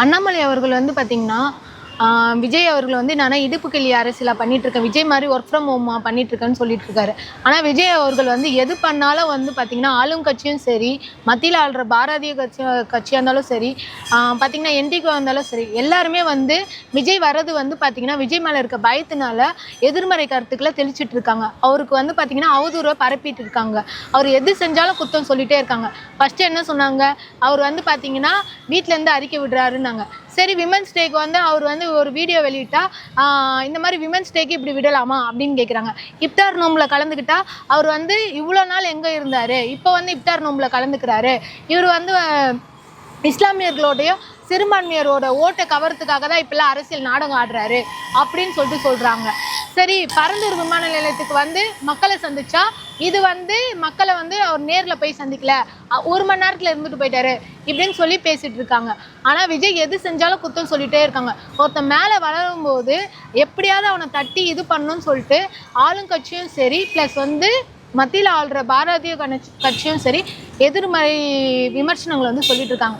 அண்ணாமலை அவர்கள் வந்து பார்த்திங்கன்னா விஜய் அவர்கள் வந்து நான் இடுப்பு கிளி அரசியலாக பண்ணிட்டு இருக்கேன் விஜய் மாதிரி ஒர்க் ஃப்ரம் ஹோமா பண்ணிட்டு இருக்கேன்னு சொல்லிட்டு இருக்காரு ஆனால் விஜய் அவர்கள் வந்து எது பண்ணாலும் வந்து பார்த்தீங்கன்னா ஆளும் கட்சியும் சரி மத்தியில் ஆள்ற பாரதிய கட்சி கட்சியாக இருந்தாலும் சரி பார்த்திங்கன்னா பார்த்தீங்கன்னா என்டிகோ இருந்தாலும் சரி எல்லாருமே வந்து விஜய் வர்றது வந்து பார்த்தீங்கன்னா விஜய் மேலே இருக்க பயத்தினால எதிர்மறை கருத்துக்களை தெளிச்சிட்டு இருக்காங்க அவருக்கு வந்து பார்த்தீங்கன்னா அவதூறை பரப்பிட்டு இருக்காங்க அவர் எது செஞ்சாலும் குத்தம் சொல்லிட்டே இருக்காங்க. ஃபஸ்ட்டு என்ன சொன்னாங்க? அவர் வந்து பார்த்தீங்கன்னா வீட்டிலேருந்து அறிக்கை விடுறாருன்னாங்க. சரி விமன்ஸ் டேக்கு வந்து அவர் வந்து ஒரு வீடியோ வெளியிட்டா இந்த மாதிரி விமன்ஸ் டேக்கு இப்படி விடலாமா? அப்படின்னு கேட்குறாங்க இப்தார் நோம்பில் கலந்துக்கிட்டா அவர் வந்து இவ்வளோ நாள் எங்கே இருந்தார்? இப்போ வந்து இப்தார் நோம்பில் கலந்துக்கிறாரு. இவர் வந்து இஸ்லாமியர்களோடையும் இஸ்லாமியர்களோடைய சிறுபான்மையரோட ஓட்டை கவரத்துக்காக தான் இப்பெல்லாம் அரசியல் நாடகம் ஆடுறாரு அப்படின்னு சொல்லிட்டு சொல்கிறாங்க சரி பரந்தூர் விமான நிலையத்துக்கு வந்து மக்களை சந்திச்சா இது வந்து மக்களை வந்து அவர் நேரில் போய் சந்திக்கல. ஒரு மணி நேரத்தில் இருந்துட்டு போயிட்டாரு இப்படின்னு சொல்லி பேசிட்டு இருக்காங்க. ஆனால் விஜய் எது செஞ்சாலும் குத்தம் சொல்லிட்டே இருக்காங்க. ஒருத்தன் மேலே வளரும்போது எப்படியாவது அவனை தட்டி இது பண்ணணும்னு சொல்லிட்டு ஆளுங்கட்சியும் சரி ப்ளஸ் வந்து மத்தியில் ஆள்ற பாரதிய கண- கட்சியும் சரி எதிர்மறை விமர்சனங்களை வந்து சொல்லிட்டு இருக்காங்க.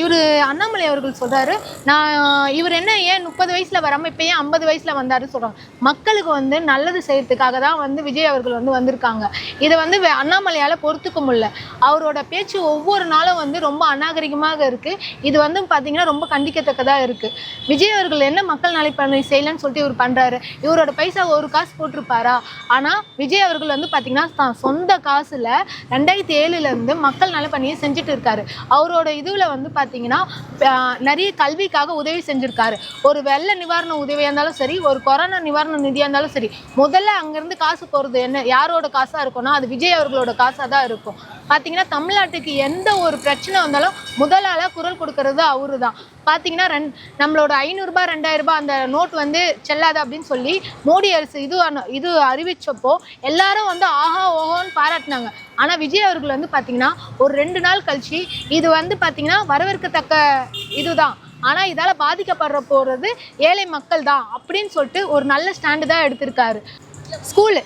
இவர் அண்ணாமலை அவர்கள் சொல்கிறாரு நான் இவர் என்ன ஏன் முப்பது வயசில் வராமல் இப்போ ஏன் ஐம்பது வயசில் வந்தாருன்னு சொல்கிறாங்க மக்களுக்கு வந்து நல்லது செய்யறதுக்காக தான் வந்து விஜய் அவர்கள் வந்து வந்திருக்காங்க. இதை வந்து அண்ணாமலையால் பொறுத்துக்க முடியல. அவரோட பேச்சு ஒவ்வொரு நாளும் வந்து ரொம்ப அநாகரிகமாக இருக்குது இது வந்து பார்த்திங்கன்னா ரொம்ப கண்டிக்கத்தக்கதாக இருக்குது விஜய் அவர்கள் என்ன மக்கள் நலப்பணி செய்யலன்னு சொல்லிட்டு இவர் பண்ணுறாரு இவரோட பைசா ஒரு காசு போட்டிருப்பாரா? ஆனால் விஜய் அவர்கள் வந்து பார்த்திங்கன்னா தான் சொந்த காசில் ரெண்டாயிரத்தி ஏழுலேருந்து மக்கள் நலப்பணியை செஞ்சுட்டு இருக்காரு. அவரோட இதுவில் வந்து பார்த்தீங்கன்னா நிறைய கல்விக்காக உதவி செஞ்சுருக்காரு. ஒரு வெள்ள நிவாரண உதவியாக இருந்தாலும் சரி ஒரு கொரோனா நிவாரண நிதியாக இருந்தாலும் சரி முதல்ல அங்கேருந்து காசு போகிறது என்ன? யாரோட காசாக இருக்கும்னா அது விஜய் அவர்களோட காசாக தான் இருக்கும். பார்த்தீங்கன்னா தமிழ்நாட்டுக்கு எந்த ஒரு பிரச்சனை வந்தாலும் முதல் குரல் கொடுக்கறது அவரு தான் பார்த்தீங்கன்னா ரெண் நம்மளோட ஐநூறுரூபா ரெண்டாயிரரூபா அந்த நோட் வந்து செல்லாது அப்படின்னு சொல்லி மோடி அரசு இது அனு- இது அறிவித்தப்போ எல்லாரும் வந்து ஆஹா ஓஹோன்னு பாராட்டினாங்க. ஆனால் விஜய் அவர்கள் வந்து பார்த்தீங்கன்னா ஒரு ரெண்டு நாள் கழிச்சு இது வந்து பார்த்தீங்கன்னா வரவேற்கத்தக்க இதுதான். ஆனால் இதால் பாதிக்கப்படுற போகிறது ஏழை மக்கள் தான் அப்படின்னு சொல்லிட்டு ஒரு நல்ல ஸ்டாண்டு தான் எடுத்திருக்காரு. ஸ்கூலு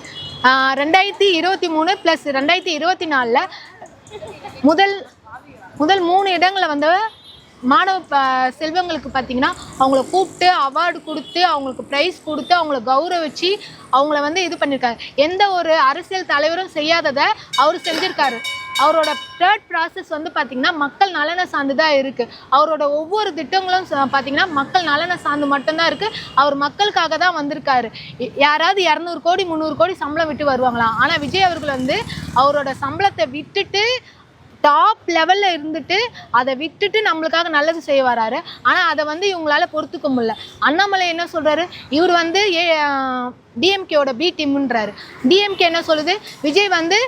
ரெண்டாயிரத்தி இருபத்தி மூணு ப்ளஸ் ரெண்டாயிரத்தி இருபத்தி நாலில் முதல் முதல் மூணு இடங்களை வந்து மாணவ ப- செல்வங்களுக்கு பார்த்தீங்கன்னா அவங்கள கூப்பிட்டு அவார்டு கொடுத்து அவங்களுக்கு ப்ரைஸ் கொடுத்து அவங்கள கௌரவிச்சு அவங்கள வந்து இது பண்ணியிருக்காரு எந்த ஒரு அரசியல் தலைவரும் செய்யாததை அவர் செஞ்சுருக்காரு. அவரோட தேர்ட் ப்ராசஸ் வந்து பார்த்திங்கன்னா மக்கள் நலனை சார்ந்து தான் இருக்குது அவரோட ஒவ்வொரு திட்டங்களும் பார்த்திங்கன்னா பார்த்தீங்கன்னா மக்கள் நலனை சார்ந்து மட்டும்தான் இருக்குது அவர் மக்களுக்காக தான் வந்திருக்காரு. யாராவது இரநூறு கோடி முந்நூறு கோடி சம்பளம் விட்டு வருவாங்களாம் ஆனால் விஜய் அவர்கள் வந்து அவரோட சம்பளத்தை விட்டுட்டு டாப் லெவலில் இருந்துட்டு அதை விட்டுட்டு நம்மளுக்காக நல்லது செய்ய வராரு. ஆனால் அதை வந்து இவங்களால பொறுத்துக்க முடியல. அண்ணாமலை என்ன சொல்கிறாரு இவர் வந்து ஏ டிஎம்கேயோட பி டீம்ன்றாரு டிஎம்கே என்ன சொல்லுது? விஜய் வந்து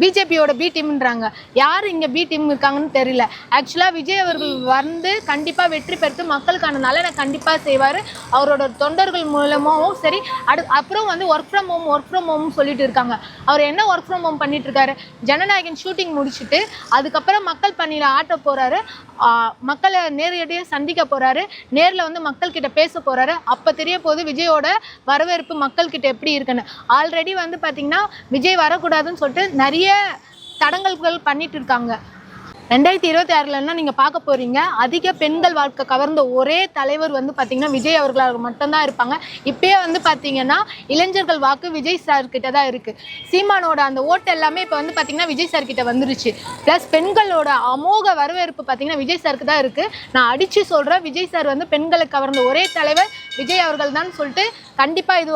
பிஜேபியோட பி டீம்ன்றாங்க யார் இங்கே பி டீம் இருக்காங்கன்னு தெரியல. ஆக்சுவலாக விஜய் அவர்கள் வந்து கண்டிப்பாக வெற்றி பெற்று மக்களுக்கான நலனை கண்டிப்பாக செய்வார். அவரோட தொண்டர்கள் மூலமாகவும் சரி அடு அப்புறம் வந்து work from home work from home சொல்லிட்டு இருக்காங்க. அவர் என்ன ஒர்க் ஃப்ரம் ஹோம் பண்ணிட்டு இருக்காரு ஜனநாயகன் ஷூட்டிங் முடிச்சுட்டு அதுக்கப்புறம் மக்கள் பணியில ஆட்ட போகிறாரு மக்களை நேரடியாக சந்திக்க போகிறாரு நேரில் வந்து மக்கள்கிட்ட பேச போகிறாரு அப்போ தெரிய போது விஜயோட வரவேற்பு மக்கள்கிட்ட எப்படி இருக்குன்னு. ஆல்ரெடி வந்து பார்த்திங்கன்னா விஜய் வரக்கூடாதுன்னு சொல்லிட்டு நிறைய தடங்கல்கள் பண்ணிட்டு இருக்காங்க. ரெண்டாயிரத்தி இருபத்தி ஆறுலன்னா நீங்க பார்க்க போறீங்க. அதிக பெண்கள் வாழ்க்கை கவர்ந்த ஒரே தலைவர் வந்து பாத்தீங்கன்னா விஜய் அவர்களாக மட்டும்தான் இருப்பாங்க. இப்பயே வந்து பாத்தீங்கன்னா இளைஞர்கள் வாக்கு விஜய் சார் கிட்ட தான் இருக்கு. சீமானோட அந்த ஓட்டு எல்லாமே இப்போ வந்து பாத்தீங்கன்னா விஜய் சார் கிட்ட வந்துருச்சு. ப்ளஸ் பெண்களோட அமோக வரவேற்பு பாத்தீங்கன்னா விஜய் சாருக்கு தான் இருக்கு. நான் அடிச்சு சொல்றேன் விஜய் சார் வந்து பெண்களை கவர்ந்த ஒரே தலைவர் விஜய் அவர்கள் தான் சொல்லிட்டு கண்டிப்பா இது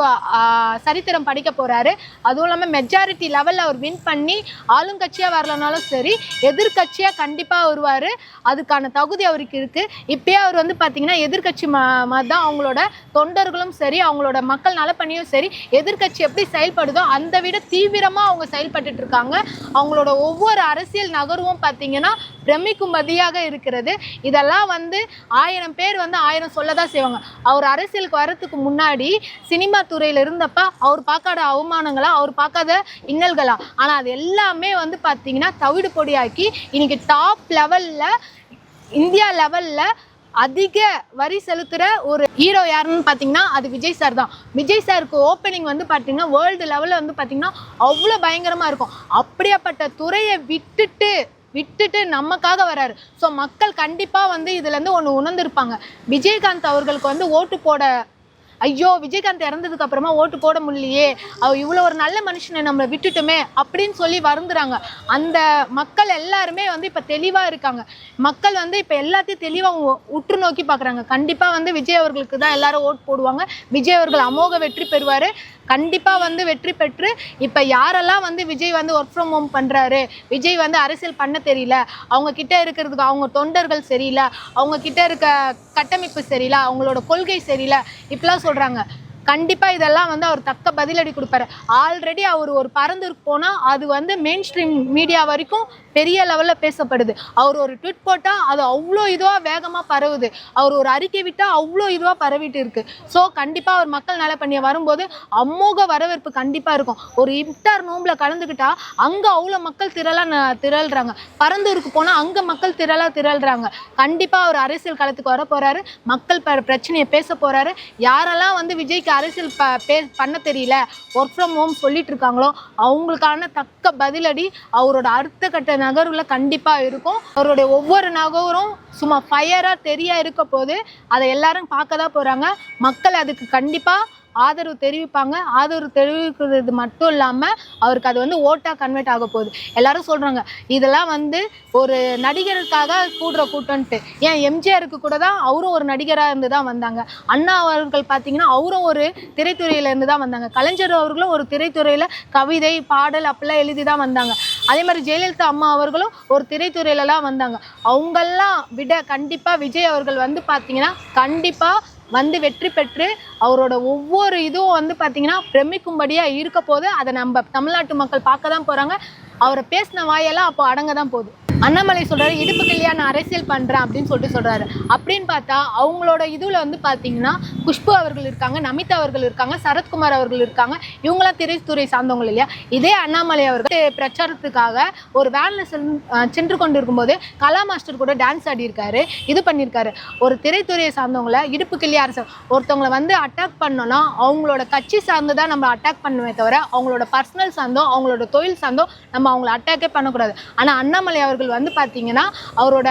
சரித்திரம் படிக்க போறாரு. அதுவும் இல்லாம மெஜாரிட்டி லெவல்ல அவர் வின் பண்ணி ஆளுங்கட்சியா வரலனாலும் சரி எதிர்க்கட்சியா கண்டிப்பாக வருவார். அதுக்கான தகுதி அவருக்கு இருக்குது இப்போயே அவர் வந்து பார்த்திங்கன்னா எதிர்க்கட்சி மாதிரி தான் அவங்களோட தொண்டர்களும் சரி அவங்களோட மக்கள் நலப்பணியும் சரி எதிர்க்கட்சி எப்படி செயல்படுதோ அந்த விட தீவிரமாக அவங்க செயல்பட்டுட்டு இருக்காங்க. அவங்களோட ஒவ்வொரு அரசியல் நகர்வும் பார்த்திங்கன்னா பிரமிக்கும்படியாக இருக்கிறது. இதெல்லாம் வந்து ஆயிரம் பேர் வந்து ஆயிரம் சொல்ல தான் செய்வாங்க. அவர் அரசியலுக்கு வர்றதுக்கு முன்னாடி சினிமா துறையில் இருந்தப்ப அவர் பார்க்காத அவமானங்களா அவர் பார்க்காத இன்னல்களா? ஆனால் அது எல்லாமே வந்து பார்த்தீங்கன்னா தவிடு பொடியாக்கி இன்னைக்கு டாப் லெவலில் இந்தியா லெவலில் அதிக வரி செலுத்துகிற ஒரு ஹீரோ யாருன்னு பார்த்தீங்கன்னா அது விஜய் சார் தான். விஜய் சாருக்கு ஓப்பனிங் வந்து பார்த்தீங்கன்னா வேர்ல்டு லெவலில் வந்து பார்த்தீங்கன்னா அவ்வளோ பயங்கரமாக இருக்கும். அப்படியாப்பட்ட துறையை விட்டுட்டு விட்டுட்டு நமக்காக வராரு. ஸோ மக்கள் கண்டிப்பாக வந்து இதுலேருந்து ஒன்று உணர்ந்திருப்பாங்க. விஜயகாந்த் அவர்களுக்கு வந்து ஓட்டு போட ஐயோ விஜயகாந்த் இறந்ததுக்கு அப்புறமா ஓட்டு போட முடியலையே. அவர் இவ்வளோ ஒரு நல்ல மனுஷனை நம்மளை விட்டுட்டுமே அப்படின்னு சொல்லி வருந்துறாங்க. அந்த மக்கள் எல்லாருமே வந்து இப்போ தெளிவாக இருக்காங்க. மக்கள் வந்து இப்போ எல்லாத்தையும் தெளிவாக உற்று நோக்கி பார்க்குறாங்க கண்டிப்பாக வந்து விஜய் அவர்களுக்கு தான் எல்லாரும் ஓட் போடுவாங்க. விஜய் அவர்கள் அமோக வெற்றி பெறுவார். கண்டிப்பாக வந்து வெற்றி பெற்று இப்போ யாரெல்லாம் வந்து விஜய் வந்து ஒர்க் ஃப்ரம் ஹோம் பண்ணுறாரு விஜய் வந்து அரசியல் பண்ண தெரியல அவங்க கிட்ட இருக்கிறதுக்கு அவங்க தொண்டர்கள் சரியில்லை அவங்க கிட்ட இருக்க கட்டமைப்பு சரியில்லை அவங்களோட கொள்கை சரியில்லை இப்படிலாம் சொல்கிறாங்க கண்டிப்பாக இதெல்லாம் வந்து அவர் தக்க பதிலடி கொடுப்பாரு. ஆல்ரெடி அவர் ஒரு பறந்துருக்கு போனால் அது வந்து மெயின் ஸ்ட்ரீம் மீடியா வரைக்கும் பெரிய லெவலில் பேசப்படுது. அவர் ஒரு ட்விட் போட்டால் அது அவ்வளோ இதுவாக வேகமாக பரவுது. அவர் ஒரு அறிக்கை விட்டால் அவ்வளோ இதுவாக பரவிட்டு இருக்கு. ஸோ கண்டிப்பாக அவர் மக்கள் நல பண்ணிய வரும்போது அமோக வரவேற்பு கண்டிப்பாக இருக்கும். ஒரு இப்டார் நோம்பில் கலந்துக்கிட்டா அங்கே அவ்வளோ மக்கள் திரளாக திரள்றாங்க. பரந்தூருக்கு போனால் அங்கே மக்கள் திரளாக திரள்றாங்க. கண்டிப்பாக அவர் அரசியல் களத்துக்கு வர போகிறாரு மக்கள் ப பிரச்சனையை பேச போகிறாரு யாரெல்லாம் வந்து விஜய்க்கு அரசியல் ப பே பண்ண தெரியல ஒர்க் ஃப்ரம் ஹோம் சொல்லிட்டு இருக்காங்களோ அவங்களுக்கான தக்க பதிலடி அவரோட அடுத்த கட்ட நகர்வுல கண்டிப்பாக இருக்கும். அவருடைய ஒவ்வொரு நகரும் சும்மா ஃபயராக தெரியா இருக்க போது அதை எல்லாரும் பார்க்க தான் போகிறாங்க மக்கள் அதுக்கு கண்டிப்பாக ஆதரவு தெரிவிப்பாங்க. ஆதரவு தெரிவிக்கிறது மட்டும் இல்லாமல் அவருக்கு அது வந்து ஓட்டாக கன்வெர்ட் ஆக போகுது. எல்லாரும் சொல்கிறாங்க இதெல்லாம் வந்து ஒரு நடிகருக்காக கூடுற கூட்டம்ன்ட்டு. ஏன் எம்ஜிஆருக்கு கூட தான் அவரும் ஒரு நடிகராக இருந்து தான் வந்தாங்க. அண்ணா அவர்கள் பார்த்தீங்கன்னா அவரும் ஒரு திரைத்துறையிலேருந்து தான் வந்தாங்க. கலைஞர் அவர்களும் ஒரு திரைத்துறையில் கவிதை பாடல் அப்படிலாம் எழுதி தான் வந்தாங்க. அதே மாதிரி ஜெயலலிதா அம்மா அவர்களும் ஒரு திரைத்துறையிலலாம் வந்தாங்க. அவங்கெல்லாம் விட கண்டிப்பாக விஜய் அவர்கள் வந்து பார்த்தீங்கன்னா கண்டிப்பாக வந்து வெற்றி பெற்று அவரோட ஒவ்வொரு இதுவும் வந்து பார்த்தீங்கன்னா பிரமிக்கும்படியாக இருக்க போது அதை நம்ம தமிழ்நாட்டு மக்கள் பார்க்க தான் போகிறாங்க அவரை பேசின வாயெல்லாம் அப்போ அடங்க தான் போகுது. அண்ணாமலை சொல்கிறாரு இடுப்பு கிளியா நான் அரசியல் பண்ணுறேன் அப்படின்னு சொல்லிட்டு சொல்கிறாரு அப்படின்னு பார்த்தா அவங்களோட இதில் வந்து பார்த்தீங்கன்னா குஷ்பு அவர்கள் இருக்காங்க நமிதா அவர்கள் இருக்காங்க சரத்குமார் அவர்கள் இருக்காங்க. இவங்களாம் திரைத்துறை சார்ந்தவங்க இல்லையா? இதே அண்ணாமலை அவர்கள் பிரச்சாரத்துக்காக ஒரு வேனில் சென்று கொண்டு இருக்கும்போது கலா மாஸ்டர் கூட டான்ஸ் ஆடியிருக்காரு இது பண்ணியிருக்காரு. ஒரு திரைத்துறையை சார்ந்தவங்கள இடுப்பு கிளியா அரசு ஒருத்தவங்களை வந்து அட்டாக் பண்ணோன்னா அவங்களோட கட்சி சார்ந்து தான் நம்ம அட்டாக் பண்ணுமே தவிர அவங்களோட பர்சனல் சார்ந்தோ அவங்களோட தொழில் சார்ந்தோ நம்ம அவங்கள அட்டாக்கே பண்ணக்கூடாது. ஆனால் அண்ணாமலை அவர்கள் வந்து பார்த்தீங்கன்னா அவரோட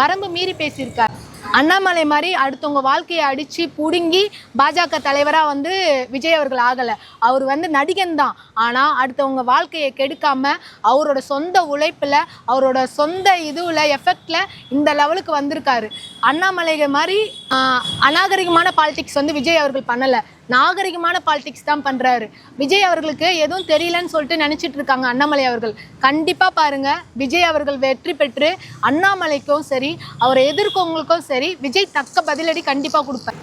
வரம்பு மீறி பேசியிருக்கார். அண்ணாமலை மாதிரி அடுத்தவங்க வாழ்க்கையை அடித்து புடுங்கி பாஜக தலைவராக வந்து விஜய் அவர்கள் ஆகலை. அவர் வந்து நடிகன் தான். ஆனால் அடுத்தவங்க வாழ்க்கையை கெடுக்காம அவரோட சொந்த உழைப்பில் அவரோட சொந்த இதுவில் எஃபெக்டில் இந்த லெவலுக்கு வந்திருக்காரு. அண்ணாமலை மாதிரி அநாகரிகமான பாலிடிக்ஸ் வந்து விஜய் அவர்கள் பண்ணலை. நாகரிகமான பாலிடிக்ஸ் தான் பண்றாரு. விஜய் அவர்களுக்கு எதுவும் தெரியலன்னு சொல்லிட்டு நினைச்சிட்டு இருக்காங்க அண்ணாமலை அவர்கள். கண்டிப்பா பாருங்க விஜய் அவர்கள் வெற்றி பெற்று அண்ணாமலைக்கும் சரி அவரை எதிர்க்கவங்களுக்கும் சரி விஜய் தக்க பதிலடி கண்டிப்பா கொடுப்பேன்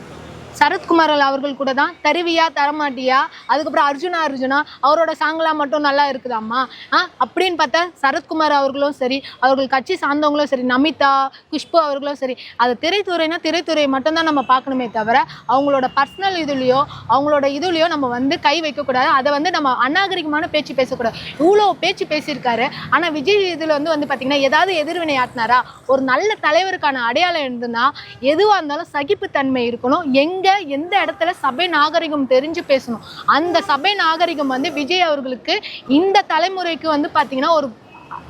சரத்குமார் அவர்கள் கூட தான் தருவியா தரமாட்டியா அதுக்கப்புறம் அர்ஜுனா அர்ஜுனா அவரோட சாங்கெலாம் மட்டும் நல்லா இருக்குதாம்மா? ஆ அப்படின்னு பார்த்தா சரத்குமார் அவர்களும் சரி அவர்கள் கட்சி சார்ந்தவங்களும் சரி நமிதா குஷ்பு அவர்களும் சரி அது திரைத்துறைனா திரைத்துறையை மட்டும்தான் நம்ம பார்க்கணுமே தவிர அவங்களோட பர்சனல் இதுலேயோ அவங்களோட இதுலேயோ நம்ம வந்து கை வைக்கக்கூடாது. அதை வந்து நம்ம அநாகரிகமான பேச்சு பேசக்கூடாது. இவ்வளோ பேச்சு பேசியிருக்காரு. ஆனால் விஜய் இதில் வந்து வந்து பார்த்திங்கன்னா ஏதாவது எதிர்வினை ஆட்டினாரா? ஒரு நல்ல தலைவருக்கான அடையாளம் இருந்ததுன்னா எதுவாக இருந்தாலும் சகிப்புத்தன்மை இருக்கணும். எங்க எந்த இடத்துல சபை நாகரிகம் தெரிஞ்சு பேசணும்? அந்த சபை நாகரிகம் வந்து விஜய் அவர்களுக்கு இந்த தலைமுறைக்கு வந்து பார்த்திங்கன்னா ஒரு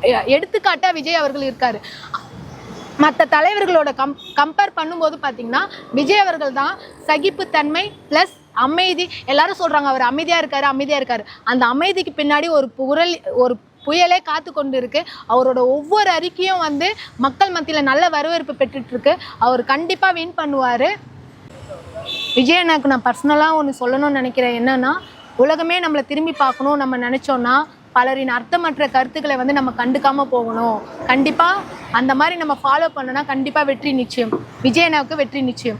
எ- எடுத்துக்காட்டா விஜய் அவர்கள் இருக்காரு. மற்ற தலைவர்களோட கம் கம்பேர் பண்ணும்போது பார்த்தீங்கன்னா விஜய் அவர்கள் தான் சகிப்புத்தன்மை ப்ளஸ் அமைதி. எல்லாரும் சொல்றாங்க அவர் அமைதியா இருக்காரு அமைதியா இருக்காரு. அந்த அமைதிக்கு பின்னாடி ஒரு புரல் ஒரு புயலே காத்து கொண்டு இருக்கு அவரோட ஒவ்வொரு அறிக்கையும் வந்து மக்கள் மத்தியில் நல்ல வரவேற்பு பெற்றுட்டு இருக்கு. அவர் கண்டிப்பாக வின் பண்ணுவாரு. விஜய் அண்ணாக்கு நான் பர்சனலாக ஒன்று சொல்லணும்னு நினைக்கிறேன். என்னன்னா உலகமே நம்மளை திரும்பி பார்க்கணும் நம்ம நினச்சோன்னா பலரின் அர்த்தமற்ற கருத்துக்களை வந்து நம்ம கண்டுக்காம போகணும். கண்டிப்பாக அந்த மாதிரி நம்ம ஃபாலோ பண்ணோன்னா கண்டிப்பாக வெற்றி நிச்சயம். விஜய் அண்ணாவுக்கு வெற்றி நிச்சயம்.